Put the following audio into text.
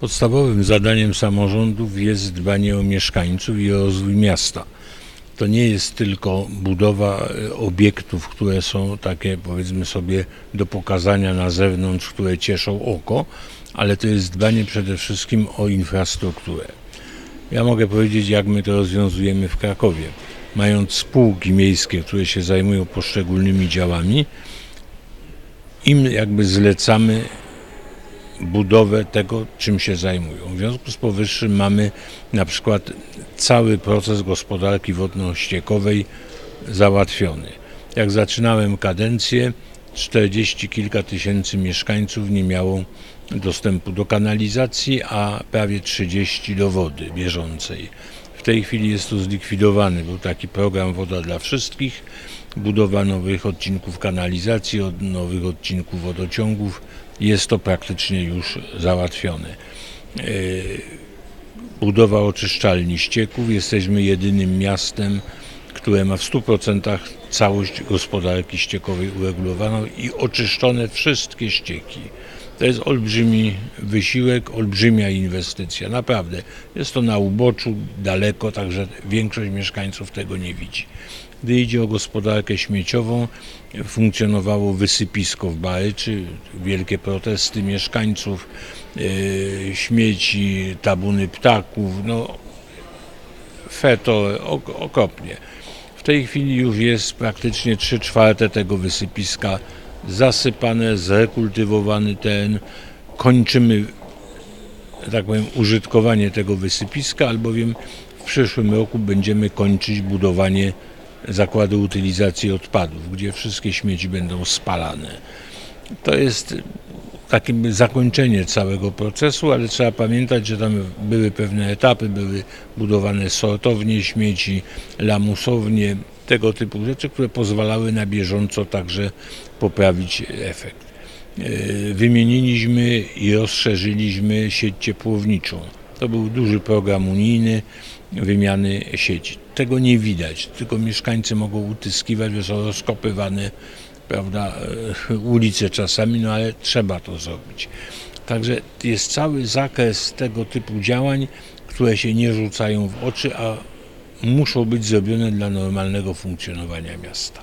Podstawowym zadaniem samorządów jest dbanie o mieszkańców i o rozwój miasta. To nie jest tylko budowa e, obiektów, które są takie, powiedzmy sobie, do pokazania na zewnątrz, które cieszą oko, ale to jest dbanie przede wszystkim o infrastrukturę. Ja mogę powiedzieć, jak my to rozwiązujemy w Krakowie. Mając spółki miejskie, które się zajmują poszczególnymi działami, im jakby zlecamy budowę tego, czym się zajmują. W związku z powyższym mamy na przykład cały proces gospodarki wodno-ściekowej załatwiony. Jak zaczynałem kadencję, 40 kilka tysięcy mieszkańców nie miało dostępu do kanalizacji, a prawie 30 do wody bieżącej. W tej chwili jest to zlikwidowany. Był taki program Woda dla Wszystkich, budowa nowych odcinków kanalizacji, nowych odcinków wodociągów. Jest to praktycznie już załatwione. Yy, Budowa oczyszczalni ścieków. Jesteśmy jedynym miastem, które ma w 100% całość gospodarki ściekowej uregulowaną i oczyszczone wszystkie ścieki. To jest olbrzymi wysiłek, olbrzymia inwestycja. Naprawdę. Jest to na uboczu, daleko, także większość mieszkańców tego nie widzi. Gdy idzie o gospodarkę śmieciową, funkcjonowało wysypisko w Baryczy, wielkie protesty mieszkańców, yy, śmieci, tabuny ptaków, no feto, ok- okropnie. W tej chwili już jest praktycznie 3 czwarte tego wysypiska zasypane, zrekultywowany teren. Kończymy, tak powiem, użytkowanie tego wysypiska, albowiem w przyszłym roku będziemy kończyć budowanie zakładu utylizacji odpadów, gdzie wszystkie śmieci będą spalane. To jest takie zakończenie całego procesu, ale trzeba pamiętać, że tam były pewne etapy, były budowane sortownie śmieci, lamusownie, tego typu rzeczy, które pozwalały na bieżąco także poprawić efekt. E, Wymieniliśmy i rozszerzyliśmy sieć ciepłowniczą. To był duży program unijny wymiany sieci. Tego nie widać, tylko mieszkańcy mogą utyskiwać, że są rozkopywane prawda, e, ulice czasami, no ale trzeba to zrobić. Także jest cały zakres tego typu działań, które się nie rzucają w oczy, a muszą być zrobione dla normalnego funkcjonowania miasta.